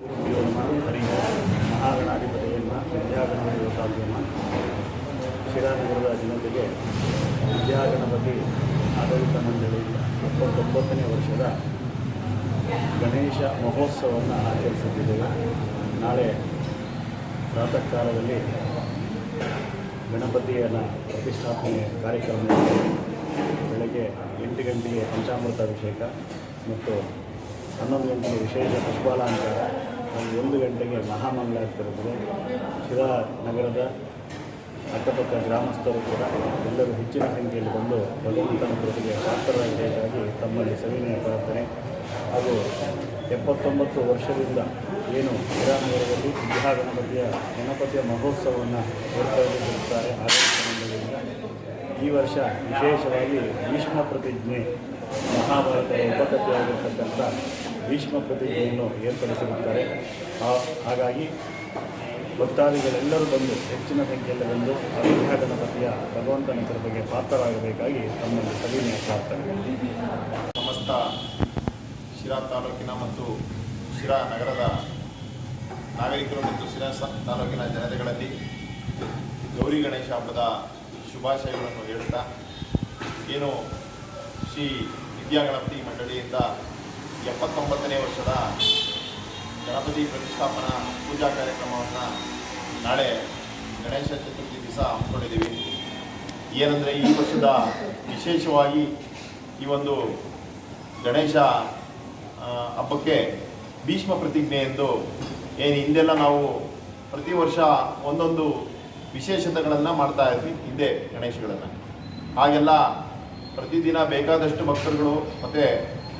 ಹರಿಹ ಮಹಾಗಣಾಧಿಪತಿಯನ್ನ ವಿದ್ಯಾಗಣಪತಿ ಯೋಗಾಭ್ಯಮ ಶಿರಾನಗರದ ಜನತೆಗೆ ವಿದ್ಯಾಗಣಪತಿ ಆಡಳಿತ ಮಂಡಳಿಯಿಂದ ಇಪ್ಪತ್ತೊಂಬತ್ತನೇ ವರ್ಷದ ಗಣೇಶ ಮಹೋತ್ಸವವನ್ನು ಆಚರಿಸುತ್ತಿದ್ದೇವೆ ನಾಳೆ ಪ್ರಾತಃ ಕಾಲದಲ್ಲಿ ಗಣಪತಿಯನ್ನು ಪ್ರತಿಷ್ಠಾಪನೆ ಕಾರ್ಯಕ್ರಮ. ಬೆಳಗ್ಗೆ ಎಂಟು ಗಂಟೆಗೆ ಪಂಚಾಮೃತ ಅಭಿಷೇಕ ಮತ್ತು ಹನ್ನೊಂದು ಗಂಟೆಗೆ ವಿಶೇಷ ಪುಷ್ಪಾಲ ಅಂತ ಒಂದು ಗಂಟೆಗೆ ಮಹಾಮಂಗಳಾಗ್ತಿರುತ್ತದೆ ಶಿರಾ ನಗರದ ಅಕ್ಕಪಕ್ಕ ಗ್ರಾಮಸ್ಥರು ಕೂಡ ಎಲ್ಲರೂ ಹೆಚ್ಚಿನ ಸಂಖ್ಯೆಯಲ್ಲಿ ಬಂದು ಭಗವಂತನ ಕೃತಿಗೆ ಶಾಸ್ತ್ರವಾಗಿ ತಮ್ಮಲ್ಲಿ ಸವಿನಯ ಪ್ರಾರ್ಥನೆ ಹಾಗೂ ಎಪ್ಪತ್ತೊಂಬತ್ತು ವರ್ಷದಿಂದ ಏನು ಶಿರಾನಗರದಲ್ಲಿ ವಿದ್ಯಾಗಣಪತಿಯ ಗಣಪತಿಯ ಮಹೋತ್ಸವವನ್ನು ಏರ್ಪಡಿಸಿರುತ್ತಾರೆ ಆಡಳಿತ ಈ ವರ್ಷ ವಿಶೇಷವಾಗಿ ಭೀಷ್ಮ ಪ್ರತಿಜ್ಞೆ ಮಹಾಭಾರತದ ಉಪಕಥೆಯಾಗಿರ್ತಕ್ಕಂಥ ಭೀಷ್ಮ ಪ್ರತಿಜ್ಞೆಯನ್ನು ಏರ್ಪಡಿಸಿರುತ್ತಾರೆ. ಹಾಗಾಗಿ ಭಕ್ತಾದಿಗಳೆಲ್ಲರೂ ಬಂದು ಹೆಚ್ಚಿನ ಸಂಖ್ಯೆಯಲ್ಲಿ ಬಂದು ಆ ಗಣಪತಿಯ ಭಗವಂತನ ಕೃಪೆಗೆ ಪಾತ್ರರಾಗಬೇಕಾಗಿ ತಮ್ಮಲ್ಲಿ ಸವಿನಯ ಪ್ರಾರ್ಥನೆ. ಸಮಸ್ತ ಶಿರಾ ತಾಲೂಕಿನ ಮತ್ತು ಶಿರಾ ನಗರದ ನಾಗರಿಕರು ಮತ್ತು ಶಿರಾ ತಾಲೂಕಿನ ಜನತೆಗಳಲ್ಲಿ ಗೌರಿ ಗಣೇಶ ಹಬ್ಬದ ಶುಭಾಶಯಗಳನ್ನು ಹೇಳುತ್ತಾ, ಏನು ಶ್ರೀ ವಿದ್ಯಾಗಣಪತಿ ಮಂಡಳಿಯಿಂದ ಎಪ್ಪತ್ತೊಂಬತ್ತನೇ ವರ್ಷದ ಗಣಪತಿ ಪ್ರತಿಷ್ಠಾಪನಾ ಪೂಜಾ ಕಾರ್ಯಕ್ರಮವನ್ನು ನಾಳೆ ಗಣೇಶ ಚತುರ್ಥಿ ದಿವಸ ಹಮ್ಮಿಕೊಂಡಿದ್ದೀವಿ. ಏನಂದರೆ ಈ ವರ್ಷದ ವಿಶೇಷವಾಗಿ ಈ ಒಂದು ಗಣೇಶ ಹಬ್ಬಕ್ಕೆ ಭೀಷ್ಮ ಪ್ರತಿಜ್ಞೆ ಎಂದು ಏನು ಹಿಂದೆಲ್ಲ ನಾವು ಪ್ರತಿ ವರ್ಷ ಒಂದೊಂದು ವಿಶೇಷತೆಗಳನ್ನು ಮಾಡ್ತಾ ಇದ್ವಿ, ಹಿಂದೆ ಗಣೇಶಗಳನ್ನು. ಹಾಗೆಲ್ಲ ಪ್ರತಿದಿನ ಬೇಕಾದಷ್ಟು ಭಕ್ತರುಗಳು ಮತ್ತು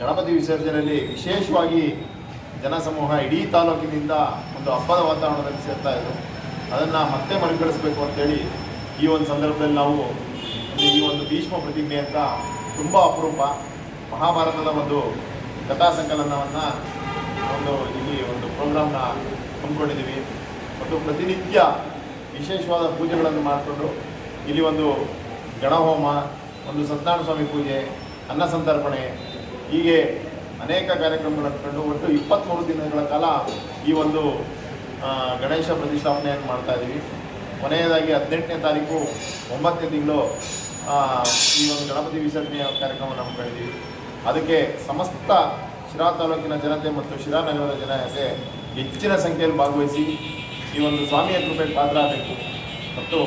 ಗಣಪತಿ ವಿಸರ್ಜನೆಯಲ್ಲಿ ವಿಶೇಷವಾಗಿ ಜನಸಮೂಹ ಇಡೀ ತಾಲೂಕಿನಿಂದ ಒಂದು ಹಬ್ಬದ ವಾತಾವರಣದಲ್ಲಿ ಸೇರ್ತಾ ಇದ್ರು. ಅದನ್ನು ಮತ್ತೆ ಮರುಕಳಿಸ್ಬೇಕು ಅಂತೇಳಿ ಈ ಒಂದು ಸಂದರ್ಭದಲ್ಲಿ ನಾವು ಈ ಒಂದು ಭೀಷ್ಮ ಪ್ರತಿಜ್ಞೆ ಅಂತ ತುಂಬ ಅಪರೂಪ ಮಹಾಭಾರತದ ಒಂದು ಕಥಾ ಸಂಕಲನವನ್ನು ಒಂದು ಇಲ್ಲಿ ಒಂದು ಪ್ರೋಗ್ರಾಮ್ನ ಹಮ್ಮಿಕೊಂಡಿದ್ದೀವಿ. ಮತ್ತು ಪ್ರತಿನಿತ್ಯ ವಿಶೇಷವಾದ ಪೂಜೆಗಳನ್ನು ಮಾಡಿಕೊಂಡು ಇಲ್ಲಿ ಒಂದು ಗಣಹೋಮ, ಒಂದು ಸತ್ಯನಾರಾಯಣ ಸ್ವಾಮಿ ಪೂಜೆ, ಅನ್ನ ಸಂತರ್ಪಣೆ ಹೀಗೆ ಅನೇಕ ಕಾರ್ಯಕ್ರಮಗಳನ್ನು ಕಂಡು ಒಟ್ಟು ಇಪ್ಪತ್ತ್ಮೂರು ದಿನಗಳ ಕಾಲ ಈ ಒಂದು ಗಣೇಶ ಪ್ರತಿಷ್ಠಾಪನೆಯನ್ನು ಮಾಡ್ತಾ ಇದ್ದೀವಿ ಕೊನೆಯದಾಗಿ ಹದಿನೆಂಟನೇ ತಾರೀಕು, ಒಂಬತ್ತನೇ ತಿಂಗಳು ಈ ಒಂದು ಗಣಪತಿ ವಿಸರ್ಜನೆಯ ಕಾರ್ಯಕ್ರಮವನ್ನು ಕಳೆದೀವಿ ಅದಕ್ಕೆ ಸಮಸ್ತ ಶಿರಾ ತಾಲೂಕಿನ ಜನತೆ ಮತ್ತು ಶಿರಾ ನಗರದ ಜನತೆ ಹೆಚ್ಚಿನ ಸಂಖ್ಯೆಯಲ್ಲಿ ಭಾಗವಹಿಸಿ ಈ ಒಂದು ಸ್ವಾಮಿಯ ಕೃಪೆ ಪಾತ್ರ ಆಗಬೇಕು. ಮತ್ತು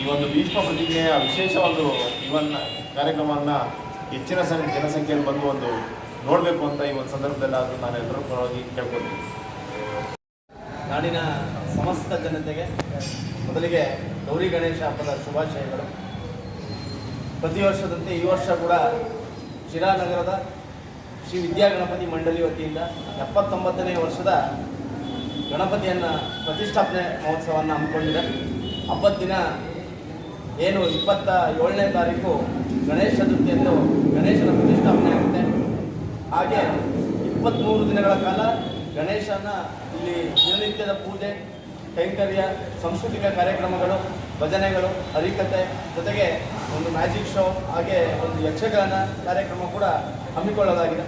ಈ ಒಂದು ಭೀಷ್ಮ ಪ್ರತಿಜ್ಞೆಯ ವಿಶೇಷ ಒಂದು ಇವನ್ನ ಕಾರ್ಯಕ್ರಮವನ್ನು ಹೆಚ್ಚಿನ ಸಂಖ್ಯೆ ಜನಸಂಖ್ಯೆಯಲ್ಲಿ ಬಂದು ಒಂದು ನೋಡಬೇಕು ಅಂತ ಈ ಒಂದು ಸಂದರ್ಭದಲ್ಲಿ ಆದರೂ ನಾನು ಎಲ್ಲರೂ ಪರವಾಗಿ ಕೇಳ್ಕೊತೀನಿ ನಾಡಿನ ಸಮಸ್ತ ಜನತೆಗೆ ಮೊದಲಿಗೆ ಗೌರಿ ಗಣೇಶ ಹಬ್ಬದ ಶುಭಾಶಯಗಳು. ಪ್ರತಿ ವರ್ಷದಂತೆ ಈ ವರ್ಷ ಕೂಡ ಶಿರಾನಗರದ ಶ್ರೀ ವಿದ್ಯಾಗಣಪತಿ ಮಂಡಳಿ ವತಿಯಿಂದ ಎಪ್ಪತ್ತೊಂಬತ್ತನೇ ವರ್ಷದ ಗಣಪತಿಯನ್ನು ಪ್ರತಿಷ್ಠಾಪನೆ ಮಹೋತ್ಸವವನ್ನು ಹಮ್ಮಿಕೊಂಡಿದೆ. ಹಬ್ಬದ ದಿನ ಏನು ಇಪ್ಪತ್ತ ಏಳನೇ ತಾರೀಕು ಗಣೇಶ ಚತುರ್ಥಿಯಂದು ಗಣೇಶನ ಪ್ರತಿಷ್ಠಾಪನೆ ಆಗುತ್ತೆ. ಹಾಗೆ ಇಪ್ಪತ್ತ್ಮೂರು ದಿನಗಳ ಕಾಲ ಗಣೇಶನ ಇಲ್ಲಿ ದಿನನಿತ್ಯದ ಪೂಜೆ, ಕೈಂಕರ್ಯ, ಸಾಂಸ್ಕೃತಿಕ ಕಾರ್ಯಕ್ರಮಗಳು, ಭಜನೆಗಳು ಹರಿಕತೆ ಜೊತೆಗೆ ಒಂದು ಮ್ಯಾಜಿಕ್ ಶೋ ಹಾಗೆ ಒಂದು ಯಕ್ಷಗಾನ ಕಾರ್ಯಕ್ರಮ ಕೂಡ ಹಮ್ಮಿಕೊಳ್ಳಲಾಗಿದೆ.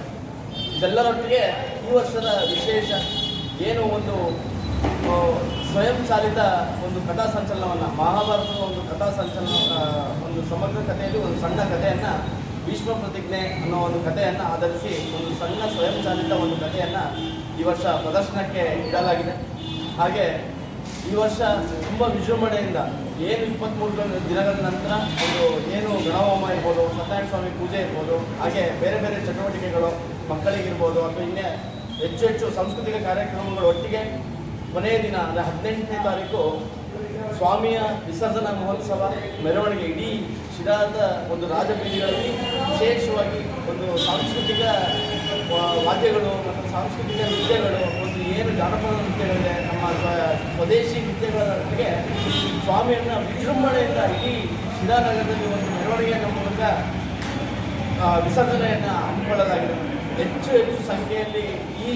ಇದೆಲ್ಲರೊಟ್ಟಿಗೆ ಈ ವರ್ಷದ ವಿಶೇಷ ಏನು ಒಂದು ಸ್ವಯಂ ಚಾಲಿತ ಒಂದು ಕಥಾ ಸಂಚಲನವನ್ನು, ಮಹಾಭಾರತದ ಒಂದು ಕಥಾ ಸಂಚಲನ ಒಂದು ಸಮಗ್ರ ಕಥೆಯಲ್ಲಿ ಒಂದು ಸಣ್ಣ ಕಥೆಯನ್ನು, ಭೀಷ್ಮ ಪ್ರತಿಜ್ಞೆ ಅನ್ನೋ ಒಂದು ಕಥೆಯನ್ನು ಆಧರಿಸಿ ಒಂದು ಸಣ್ಣ ಸ್ವಯಂ ಚಾಲಿತ ಒಂದು ಕಥೆಯನ್ನು ಈ ವರ್ಷ ಪ್ರದರ್ಶನಕ್ಕೆ ಇಡಲಾಗಿದೆ. ಹಾಗೆ ಈ ವರ್ಷ ತುಂಬ ವಿಜೃಂಭಣೆಯಿಂದ ಏನು ಇಪ್ಪತ್ತ್ಮೂರು ದಿನಗಳ ನಂತರ ಒಂದು ಏನು ಗಣಹೋಮ ಇರ್ಬೋದು, ಸತ್ಯನಾರಾಯಣ ಸ್ವಾಮಿ ಪೂಜೆ ಇರ್ಬೋದು, ಹಾಗೆ ಬೇರೆ ಬೇರೆ ಚಟುವಟಿಕೆಗಳು ಮಕ್ಕಳಿಗಿರ್ಬೋದು ಅಥವಾ ಇನ್ನೇ ಹೆಚ್ಚು ಹೆಚ್ಚು ಸಾಂಸ್ಕೃತಿಕ ಕಾರ್ಯಕ್ರಮಗಳು ಒಟ್ಟಿಗೆ ಕೊನೆಯ ದಿನ, ಅಂದರೆ ಹದಿನೆಂಟನೇ ತಾರೀಕು, ಸ್ವಾಮಿಯ ವಿಸರ್ಜನಾ ಮಹೋತ್ಸವ, ಮೆರವಣಿಗೆ. ಇಡೀ ಶಿರಾದ ಒಂದು ರಾಜಬೀದಿಗಳಲ್ಲಿ ವಿಶೇಷವಾಗಿ ಒಂದು ಸಾಂಸ್ಕೃತಿಕ ವಾದ್ಯಗಳು ಮತ್ತು ಸಾಂಸ್ಕೃತಿಕ ನೃತ್ಯಗಳು, ಒಂದು ಏನು ಜಾನಪದ ನೃತ್ಯಗಳಿದೆ, ನಮ್ಮ ಸ್ವದೇಶಿ ಸ್ವದೇಶಿ ನೃತ್ಯಗಳೊಂದಿಗೆ ಸ್ವಾಮಿಯನ್ನು ವಿಜೃಂಭಣೆಯಿಂದ ಇಡೀ ಶಿರಾನಗರದಲ್ಲಿ ಒಂದು ಮೆರವಣಿಗೆಯ ಮೂಲಕ ವಿಸರ್ಜನೆಯನ್ನು ಹಮ್ಮಿಕೊಳ್ಳಲಾಗಿದೆ. ಹೆಚ್ಚು ಹೆಚ್ಚು ಸಂಖ್ಯೆಯಲ್ಲಿ ಈ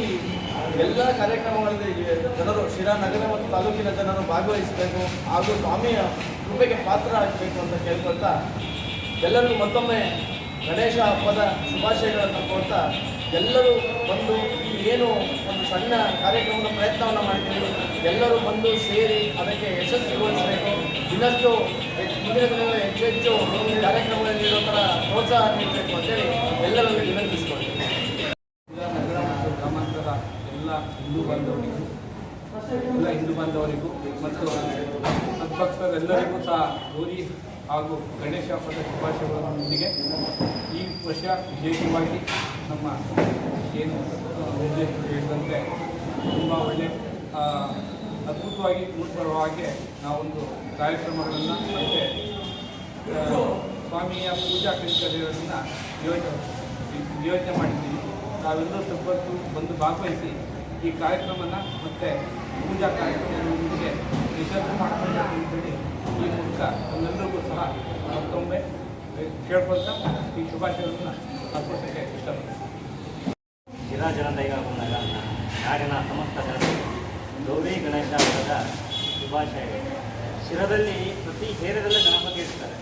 ಎಲ್ಲ ಕಾರ್ಯಕ್ರಮಗಳಲ್ಲಿ ಜನರು ಶಿರಾ ನಗರ ಮತ್ತು ತಾಲೂಕಿನ ಜನರು ಭಾಗವಹಿಸಬೇಕು ಹಾಗೂ ಸ್ವಾಮಿಯ ಕೃಪೆಗೆ ಪಾತ್ರ ಆಗಬೇಕು ಅಂತ ಕೇಳ್ಕೊಳ್ತಾ ಎಲ್ಲರಿಗೂ ಮತ್ತೊಮ್ಮೆ ಗಣೇಶ ಹಬ್ಬದ ಶುಭಾಶಯಗಳನ್ನು ಕೊಡ್ತಾ ಎಲ್ಲರೂ ಬಂದು ಈ ಏನು ಒಂದು ಸಣ್ಣ ಕಾರ್ಯಕ್ರಮದ ಪ್ರಯತ್ನವನ್ನು ಮಾಡಿದ್ದೀವಿ ಎಲ್ಲರೂ ಬಂದು ಸೇರಿ ಅದಕ್ಕೆ ಯಶಸ್ವಿಗೊಳಿಸಬೇಕು ಇನ್ನಷ್ಟು ಮುಂದಿನ ದಿನಗಳಲ್ಲಿ ಹೆಚ್ಚು ಹೆಚ್ಚು ಕಾರ್ಯಕ್ರಮಗಳಲ್ಲಿ ಇರೋ ಥರ ಪ್ರೋತ್ಸಾಹ ನೀಡಬೇಕು ಅಂತೇಳಿ ಎಲ್ಲರಲ್ಲಿ ವಿನಂತಿಸಿಕೊಳ್ತೀವಿ ನಗರ ಮತ್ತು ಗ್ರಾಮಾಂತರದ ಎಲ್ಲ ಹಿಂದೂ ಬಾಂಧವರಿಗೂ ಹಿಂದೂ ಬಾಂಧವರಿಗೂ ಮತ್ತು ಸದ್ಭಕ್ತರೆಲ್ಲರಿಗೂ ಸಹ ಗೌರಿ ಹಾಗೂ ಗಣೇಶ ಹಬ್ಬದ ಶುಭಾಶಯಗಳೊಂದಿಗೆ ಈ ವರ್ಷ ವಿಶೇಷವಾಗಿ ನಮ್ಮ ಏನು ಹೇಳಿದಂತೆ ತುಂಬ ಒಳ್ಳೆ ಅದ್ಭುತವಾಗಿ ಮೂಡಿಬರುವ ಹಾಗೆ ನಾವೊಂದು ಕಾರ್ಯಕ್ರಮಗಳನ್ನು ಮತ್ತು ಸ್ವಾಮಿಯ ಪೂಜಾ ಕೈಂಕರ್ಯಗಳನ್ನು ಯೋಜನೆ ಯೋಜನೆ ಮಾಡಿದ್ದೀವಿ. ನಾವೆಲ್ಲರೂ ಸಂಪತ್ತು ಬಂದು ಭಾಗವಹಿಸಿ ಈ ಕಾರ್ಯಕ್ರಮನ ಮತ್ತು ಪೂಜಾ ಕಾರ್ಯಕ್ರಮದೊಂದಿಗೆ ಮಾಡ್ಕೊಳ್ಬೇಕು ಅಂತೇಳಿ ಈ ಮೂಲಕ ನಮ್ಮೆಲ್ಲರಿಗೂ ಸಹ ಮತ್ತೊಮ್ಮೆ ಕೇಳ್ಕೊಳ್ತಾ ಈ ಶುಭಾಶಯಗಳನ್ನು ಅರ್ಪಿಸೋಕ್ಕೆ ಇಷ್ಟಪಡ್ತೀನಿ ಶಿರಾ ಜನತೆಗೆ ಬಂದಾಗ ನಾಡಿನ ಸಮಸ್ತ ಜನರು ಗೌರಿ ಗಣೇಶ ಹಬ್ಬದ ಶುಭಾಶಯಗಳು ಶಿರದಲ್ಲಿ ಪ್ರತಿ ಹೇರದಲ್ಲೇ ಗಣಪತಿ ಇರ್ತಾರೆ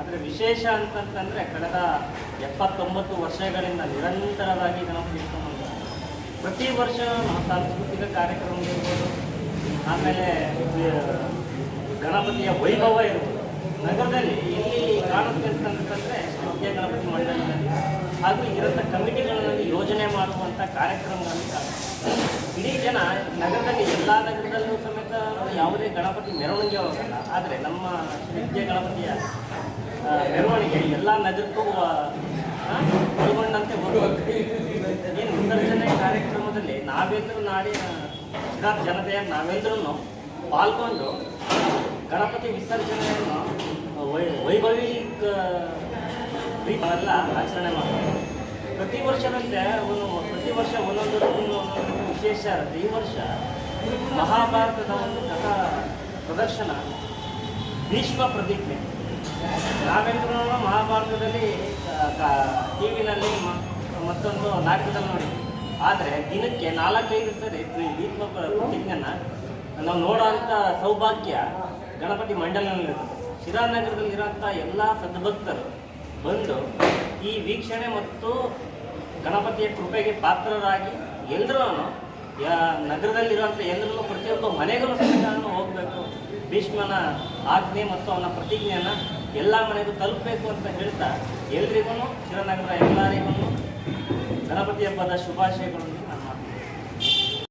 ಆದರೆ ವಿಶೇಷ ಅಂತಂತಂದರೆ ಕಳೆದ ಎಪ್ಪತ್ತೊಂಬತ್ತು ವರ್ಷಗಳಿಂದ ನಿರಂತರವಾಗಿ ಗಣಪತಿ ಇಟ್ಕೊಂಡು. ಪ್ರತಿ ವರ್ಷ ಸಾಂಸ್ಕೃತಿಕ ಕಾರ್ಯಕ್ರಮ ಇರ್ಬೋದು ಆಮೇಲೆ ಗಣಪತಿಯ ವೈಭವ ಇರ್ಬೋದು ನಗರದಲ್ಲಿ ಇಲ್ಲಿ ಕಾಣುತ್ತೆ ಮುಖ್ಯ ಗಣಪತಿ ಮಂಡಳಿನಲ್ಲಿ ಹಾಗೂ ಇರೋಂಥ ಕಮಿಟಿಗಳಲ್ಲಿ ಯೋಜನೆ ಮಾಡುವಂಥ ಕಾರ್ಯಕ್ರಮಗಳಲ್ಲಿ ಇಡೀ ಜನ ನಗರದಲ್ಲಿ ಎಲ್ಲ ನಗರದಲ್ಲೂ ಸಮೇತ ಯಾವುದೇ ಗಣಪತಿ ಮೆರವಣಿಗೆ ಹೋಗಲ್ಲ. ಆದರೆ ನಮ್ಮ ವಿದ್ಯೆ ಗಣಪತಿಯ ಮೆರವಣಿಗೆ ಎಲ್ಲ ನಗರಕ್ಕೂ ಒಳಗೊಂಡಂತೆ ಏನು ವಿಸರ್ಜನೆ ಕಾರ್ಯಕ್ರಮದಲ್ಲಿ ನಾವೆಲ್ಲರೂ ನಾಡಿನ ಗುಜರಾತ್ ಜನತೆಯ ನಾವೆಲ್ಲರೂ ಪಾಲ್ಗೊಂಡು ಗಣಪತಿ ವಿಸರ್ಜನೆಯನ್ನು ವೈಭವಿಕ ರೀತಿಯೆಲ್ಲ ಆಚರಣೆ ಮಾಡ್ತಾರೆ. ಪ್ರತಿ ವರ್ಷದಂತೆ ಒಂದು, ಪ್ರತಿ ವರ್ಷ ಒಂದೊಂದು ಒಂದೊಂದು ವಿಶೇಷ ಇರುತ್ತೆ. ಈ ವರ್ಷ ಮಹಾಭಾರತದ ಒಂದು ಕಥಾ ಪ್ರದರ್ಶನ ಭೀಷ್ಮ ಪ್ರತಿಜ್ಞೆ. ನಾವೆಲ್ಲರೂ ಮಹಾಭಾರತದಲ್ಲಿ ಟಿ ವಿನಲ್ಲಿ ಮತ್ತೊಂದು ನಾಟಕದಲ್ಲಿ ನೋಡಿ. ಆದರೆ ದಿನಕ್ಕೆ ನಾಲ್ಕೈದು ಸರಿ ಭೀಷ್ಮ ಪ್ರ- ಪ್ರತಿಜ್ಞೆನ ನಾವು ನೋಡೋವಂಥ ಸೌಭಾಗ್ಯ ಗಣಪತಿ ಮಂಡಲದಲ್ಲಿರುತ್ತೆ ಶಿರಾನಗರದಲ್ಲಿರೋಂಥ ಎಲ್ಲ ಸದ್ಭಕ್ತರು ಬಂದು ಈ ವೀಕ್ಷಣೆ ಮತ್ತು ಗಣಪತಿಯ ಕೃಪೆಗೆ ಪಾತ್ರರಾಗಿ ಎಲ್ಲರೂ ನಗರದಲ್ಲಿರುವಂಥ ಎಲ್ಲರೂ ಪ್ರತಿಯೊಬ್ಬ ಮನೆಗೂ ಸಂವಿಧಾನ ಹೋಗಬೇಕು. ಭೀಷ್ಮನ ಆಜ್ಞೆ ಮತ್ತು ಅವನ ಪ್ರತಿಜ್ಞೆಯನ್ನು ಎಲ್ಲ ಮನೆಗೂ ತಲುಪಬೇಕು ಅಂತ ಹೇಳ್ತಾ ಎಲ್ರಿಗೂ ಶಿವನಗರ ಎಲ್ಲರಿಗೂ ಗಣಪತಿ ಹಬ್ಬದ ಶುಭಾಶಯಗಳನ್ನು